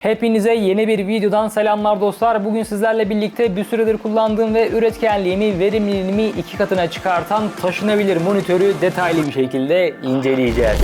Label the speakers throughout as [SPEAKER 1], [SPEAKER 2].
[SPEAKER 1] Hepinize yeni bir videodan selamlar dostlar. Bugün sizlerle birlikte bir süredir kullandığım ve üretkenliğimi, verimliliğimi iki katına çıkartan taşınabilir monitörü detaylı bir şekilde inceleyeceğiz.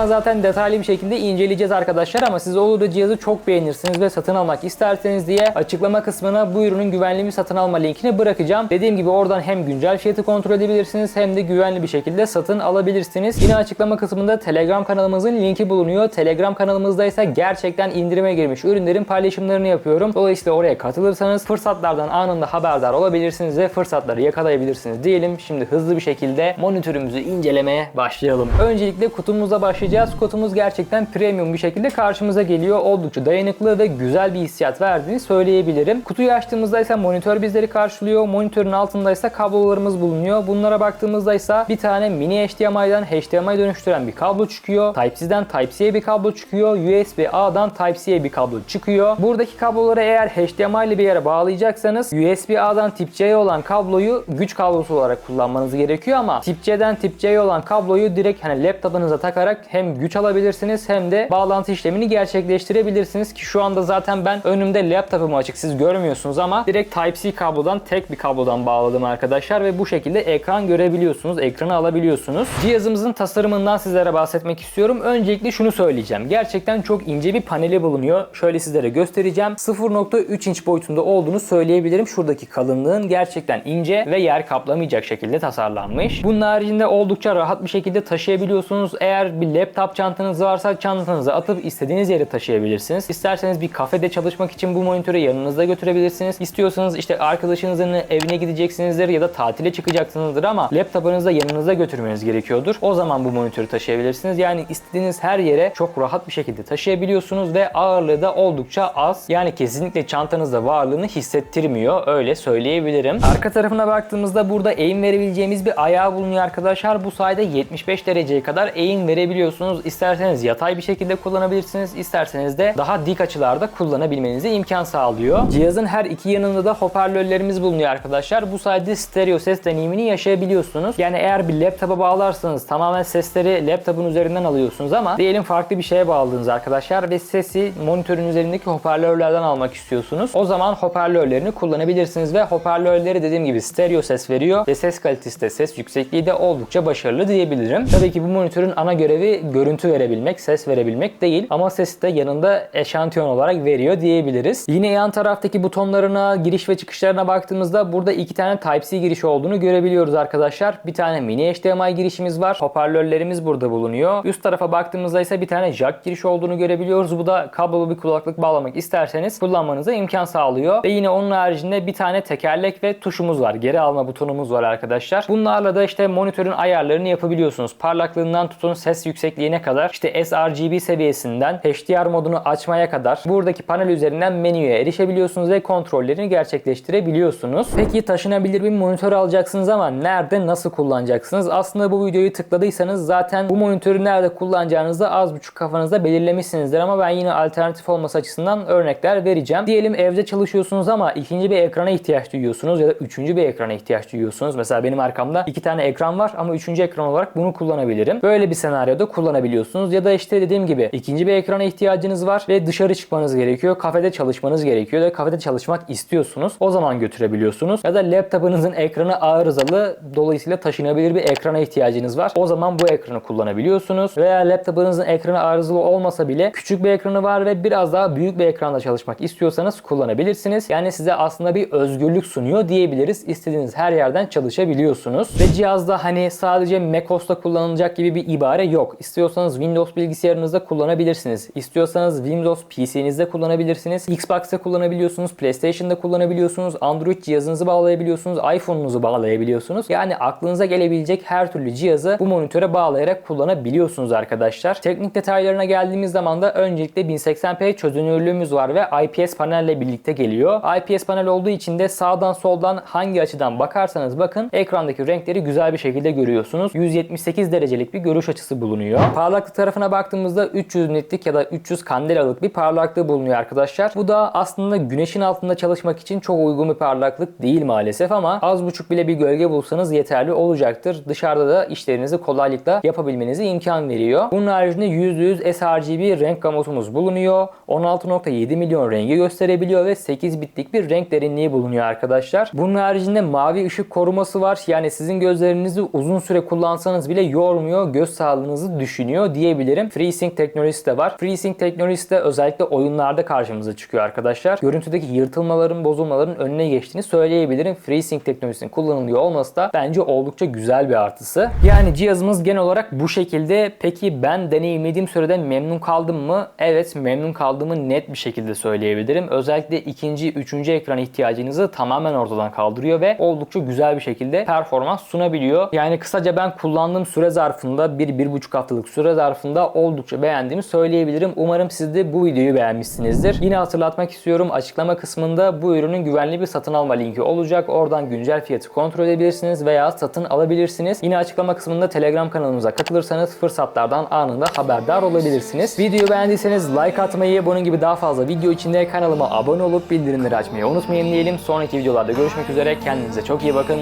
[SPEAKER 1] Birazdan zaten detaylı bir şekilde inceleyeceğiz arkadaşlar ama siz olur da cihazı çok beğenirsiniz ve satın almak isterseniz diye açıklama kısmına bu ürünün güvenli bir satın alma linkini bırakacağım. Dediğim gibi oradan hem güncel fiyatı kontrol edebilirsiniz hem de güvenli bir şekilde satın alabilirsiniz. Yine açıklama kısmında Telegram kanalımızın linki bulunuyor. Telegram kanalımızda ise gerçekten indirime girmiş ürünlerin paylaşımlarını yapıyorum. Dolayısıyla oraya katılırsanız fırsatlardan anında haberdar olabilirsiniz ve fırsatları yakalayabilirsiniz diyelim. Şimdi hızlı bir şekilde monitörümüzü incelemeye başlayalım. Öncelikle kutumuzla başlayacağız. Kutumuz gerçekten premium bir şekilde karşımıza geliyor. Oldukça dayanıklı ve güzel bir hissiyat verdiğini söyleyebilirim. Kutuyu açtığımızda ise monitör bizleri karşılıyor. Monitörün altında ise kablolarımız bulunuyor. Bunlara baktığımızda ise bir tane mini HDMI'dan HDMI dönüştüren bir kablo çıkıyor. Type-C'den Type-C'ye bir kablo çıkıyor. USB-A'dan Type-C'ye bir kablo çıkıyor. Buradaki kabloları eğer HDMI ile bir yere bağlayacaksanız USB-A'dan tip C'ye olan kabloyu güç kablosu olarak kullanmanız gerekiyor ama tip C'den tip C'ye olan kabloyu direkt hani laptopunuza takarak hem güç alabilirsiniz hem de bağlantı işlemini gerçekleştirebilirsiniz ki şu anda zaten ben önümde laptopumu açık siz görmüyorsunuz ama direkt Type-C kablodan tek bir kablodan bağladım arkadaşlar ve bu şekilde ekran görebiliyorsunuz, ekranı alabiliyorsunuz. Cihazımızın tasarımından sizlere bahsetmek istiyorum. Öncelikle şunu söyleyeceğim. Gerçekten çok ince bir paneli bulunuyor. Şöyle sizlere göstereceğim. 0.3 inç boyutunda olduğunu söyleyebilirim. Şuradaki kalınlığın gerçekten ince ve yer kaplamayacak şekilde tasarlanmış. Bunun haricinde oldukça rahat bir şekilde taşıyabiliyorsunuz. Eğer bir laptop çantanız varsa çantanıza atıp istediğiniz yere taşıyabilirsiniz. İsterseniz bir kafede çalışmak için bu monitörü yanınızda götürebilirsiniz. İstiyorsanız işte arkadaşınızın evine gideceksinizdir ya da tatile çıkacaksınızdır ama laptopunuzu da yanınızda götürmeniz gerekiyordur. O zaman bu monitörü taşıyabilirsiniz. Yani istediğiniz her yere çok rahat bir şekilde taşıyabiliyorsunuz ve ağırlığı da oldukça az. Yani kesinlikle çantanızda varlığını hissettirmiyor. Öyle söyleyebilirim. Arka tarafına baktığımızda burada eğim verebileceğimiz bir ayağı bulunuyor arkadaşlar. Bu sayede 75 dereceye kadar eğim verebiliyorsunuz. İsterseniz yatay bir şekilde kullanabilirsiniz. İsterseniz de daha dik açılarda kullanabilmenize imkan sağlıyor. Cihazın her iki yanında da hoparlörlerimiz bulunuyor arkadaşlar. Bu sayede stereo ses deneyimini yaşayabiliyorsunuz. Yani eğer bir laptopa bağlarsanız tamamen sesleri laptopun üzerinden alıyorsunuz ama diyelim farklı bir şeye bağladınız arkadaşlar ve sesi monitörün üzerindeki hoparlörlerden almak istiyorsunuz. O zaman hoparlörlerini kullanabilirsiniz ve hoparlörleri dediğim gibi stereo ses veriyor ve ses kalitesi de ses yüksekliği de oldukça başarılı diyebilirim. Tabii ki bu monitörün ana görevi görüntü verebilmek, ses verebilmek değil ama sesi de yanında eşantiyon olarak veriyor diyebiliriz. Yine yan taraftaki butonlarına, giriş ve çıkışlarına baktığımızda burada iki tane Type-C girişi olduğunu görebiliyoruz arkadaşlar. Bir tane mini HDMI girişimiz var. Hoparlörlerimiz burada bulunuyor. Üst tarafa baktığımızda ise bir tane jack girişi olduğunu görebiliyoruz. Bu da kablolu bir kulaklık bağlamak isterseniz kullanmanıza imkan sağlıyor. Ve yine onun haricinde bir tane tekerlek ve tuşumuz var. Geri alma butonumuz var arkadaşlar. Bunlarla da işte monitörün ayarlarını yapabiliyorsunuz. Parlaklığından tutun ses yüksekliğine kadar işte sRGB seviyesinden HDR modunu açmaya kadar buradaki panel üzerinden menüye erişebiliyorsunuz ve kontrollerini gerçekleştirebiliyorsunuz. Peki taşınabilir bir monitör alacaksınız ama nerede nasıl kullanacaksınız? Aslında bu videoyu tıkladıysanız zaten bu monitörü nerede kullanacağınızı az buçuk kafanızda belirlemişsinizdir ama ben yine alternatif olması açısından örnekler vereceğim. Diyelim evde çalışıyorsunuz ama ikinci bir ekrana ihtiyaç duyuyorsunuz ya da üçüncü bir ekrana ihtiyaç duyuyorsunuz. Mesela benim arkamda iki tane ekran var ama üçüncü ekran olarak bunu kullanabilirim. Böyle bir senaryoda kullanabiliyorsunuz ya da işte dediğim gibi ikinci bir ekrana ihtiyacınız var ve dışarı çıkmanız gerekiyor. Kafede çalışmanız gerekiyor da kafede çalışmak istiyorsunuz. O zaman götürebiliyorsunuz. Ya da laptopunuzun ekranı arızalı dolayısıyla taşınabilir bir ekrana ihtiyacınız var. O zaman bu ekranı kullanabiliyorsunuz. Veya laptopunuzun ekranı arızalı olmasa bile küçük bir ekranı var ve biraz daha büyük bir ekranda çalışmak istiyorsanız kullanabilirsiniz. Yani size aslında bir özgürlük sunuyor diyebiliriz. İstediğiniz her yerden çalışabiliyorsunuz. Ve cihazda hani sadece macOS'ta kullanılacak gibi bir ibare yok. İstiyorsanız Windows bilgisayarınızda kullanabilirsiniz. İstiyorsanız Windows PC'nizde kullanabilirsiniz. Xbox'ta kullanabiliyorsunuz. PlayStation'da kullanabiliyorsunuz. Android cihazınızı bağlayabiliyorsunuz. iPhone'unuzu bağlayabiliyorsunuz. Yani aklınıza gelebilecek her türlü cihazı bu monitöre bağlayarak kullanabiliyorsunuz arkadaşlar. Teknik detaylarına geldiğimiz zaman da öncelikle 1080p çözünürlüğümüz var ve IPS panelle birlikte geliyor. IPS panel olduğu için de sağdan soldan hangi açıdan bakarsanız bakın ekrandaki renkleri güzel bir şekilde görüyorsunuz. 178 derecelik bir görüş açısı bulunuyor. Oluyor. Parlaklık tarafına baktığımızda 300 nitlik ya da 300 kandelalık bir parlaklığı bulunuyor arkadaşlar. Bu da aslında güneşin altında çalışmak için çok uygun bir parlaklık değil maalesef ama az buçuk bile bir gölge bulsanız yeterli olacaktır. Dışarıda da işlerinizi kolaylıkla yapabilmenize imkan veriyor. Bunun haricinde %100 sRGB renk gamutumuz bulunuyor. 16.7 milyon rengi gösterebiliyor ve 8 bitlik bir renk derinliği bulunuyor arkadaşlar. Bunun haricinde mavi ışık koruması var. Yani sizin gözlerinizi uzun süre kullansanız bile yormuyor, göz sağlığınızı düşünüyor diyebilirim. FreeSync teknolojisi de var. FreeSync teknolojisi de özellikle oyunlarda karşımıza çıkıyor arkadaşlar. Görüntüdeki yırtılmaların, bozulmaların önüne geçtiğini söyleyebilirim. FreeSync teknolojisinin kullanılıyor olması da bence oldukça güzel bir artısı. Yani cihazımız genel olarak bu şekilde. Peki ben deneyimlediğim sürede memnun kaldım mı? Evet memnun kaldığımı net bir şekilde söyleyebilirim. Özellikle ikinci, üçüncü ekran ihtiyacınızı tamamen ortadan kaldırıyor ve oldukça güzel bir şekilde performans sunabiliyor. Yani kısaca ben kullandığım süre zarfında bir, bir buçuk haftalık süre zarfında oldukça beğendiğimi söyleyebilirim. Umarım siz de bu videoyu beğenmişsinizdir. Yine hatırlatmak istiyorum açıklama kısmında bu ürünün güvenli bir satın alma linki olacak. Oradan güncel fiyatı kontrol edebilirsiniz veya satın alabilirsiniz. Yine açıklama kısmında Telegram kanalımıza katılırsanız fırsatlardan anında haberdar olabilirsiniz. Videoyu beğendiyseniz like atmayı, bunun gibi daha fazla video için de kanalıma abone olup bildirimleri açmayı unutmayın diyelim. Sonraki videolarda görüşmek üzere. Kendinize çok iyi bakın.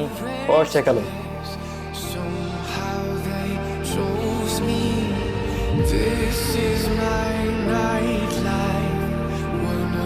[SPEAKER 1] Hoşçakalın.
[SPEAKER 2] This is my